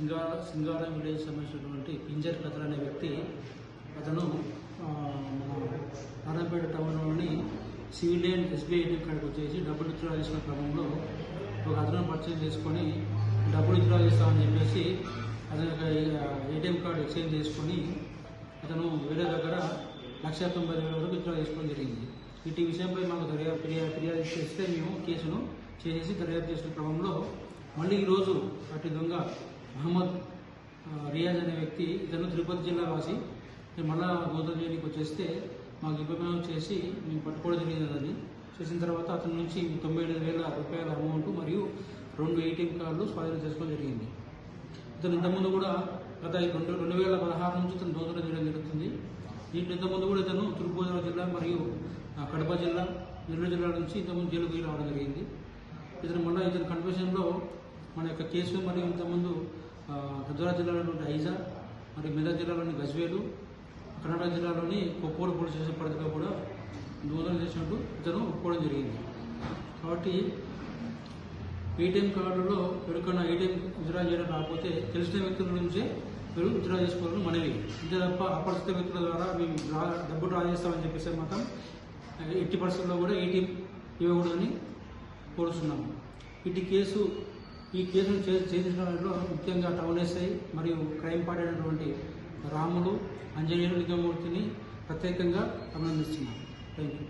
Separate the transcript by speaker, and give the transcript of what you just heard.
Speaker 1: సింగార సింగారం village సంబంధించినటువంటి పింజర్ కథలు అనే వ్యక్తి అతను నారాయణపేట టౌన్లోని సివిల్ లైన్ ఎస్బీఐ ఏటీఎం కార్డుకు వచ్చేసి డబ్బులు విత్డ్రా చేసిన క్రమంలో ఒక అతను పర్చేజ్ చేసుకొని డబ్బులు విత్డ్రా చేస్తామని చెప్పేసి అతని ఏటీఎం కార్డు ఎక్స్చేంజ్ చేసుకొని అతను వేరే దగ్గర లక్ష తొంభై వేల వరకు విత్డ్రా చేసుకోవడం జరిగింది. ఇటు విషయంపై మాకు దర్యాప్తు ఫిర్యాదు ఫిర్యాదు చేస్తే మేము కేసును చేసి దర్యాప్తు చేసిన క్రమంలో మళ్ళీ ఈరోజు అటు దొంగ మహమ్మద్ రియాజ్ అనే వ్యక్తి ఇతను తిరుపతి జిల్లా వాసి. మళ్ళా గోదావరి జైలుకి వచ్చేస్తే మాకు ఇబ్బంది చేసి మేము పట్టుకోవడం జరిగింది అది చేసిన తర్వాత అతని నుంచి తొంభై ఏడు వేల రూపాయల అమౌంట్ మరియు రెండు ఏటీఎం కార్డులు స్వాధీనం చేసుకోవడం జరిగింది. ఇతను ఇంతకుముందు కూడా గత రెండు రెండు వేల పదహారు నుంచి ఇతను దోదన చేయడం జరుగుతుంది. దీంట్లో ఇంతకుముందు కూడా ఇతను తూర్పుగోదావరి జిల్లా మరియు కడప జిల్లా నెల్లూరు జిల్లా నుంచి ఇంతకుముందు జైలుకి రావడం జరిగింది. ఇతను మళ్ళీ ఇతని కన్ఫ్యూషన్లో మన యొక్క కేసు మరియు ఇంతకుముందు ఆ, జిల్లాలోని ఐజా మరియు మెదక్ జిల్లాలోని గజ్వేలు కర్ణాటక జిల్లాలోని కొప్పూరు పోలీస్ స్టేషన్ పరిధిలో కూడా దూరం చేసినట్టు ఇతను ఒప్పుకోవడం జరిగింది. కాబట్టి ఏటీఎం కార్డులో ఎవరికైనా ఏటీఎం విత్డ్రా చేయడం రాకపోతే తెలిసిన వ్యక్తుల నుంచే మీరు విత్డ్రా చేసుకోవాలని మనవి. అంతే తప్ప అపరిచిత వ్యక్తుల ద్వారా మేము డ్రా డబ్బు డ్రా చేస్తామని చెప్పేసి మాత్రం ఎట్టి పరిస్థితుల్లో కూడా ఏటీఎం ఇవ్వకూడదని కోరుతున్నాము. ఇటు కేసు ఈ కేసును చే ఛేదించడంలో ముఖ్యంగా టౌన్ ఎస్ఐ మరియు క్రైమ్ పాడైనటువంటి రాములు అంజనేయులు లింగమూర్తిని ప్రత్యేకంగా అభినందిస్తున్నాను. Thank you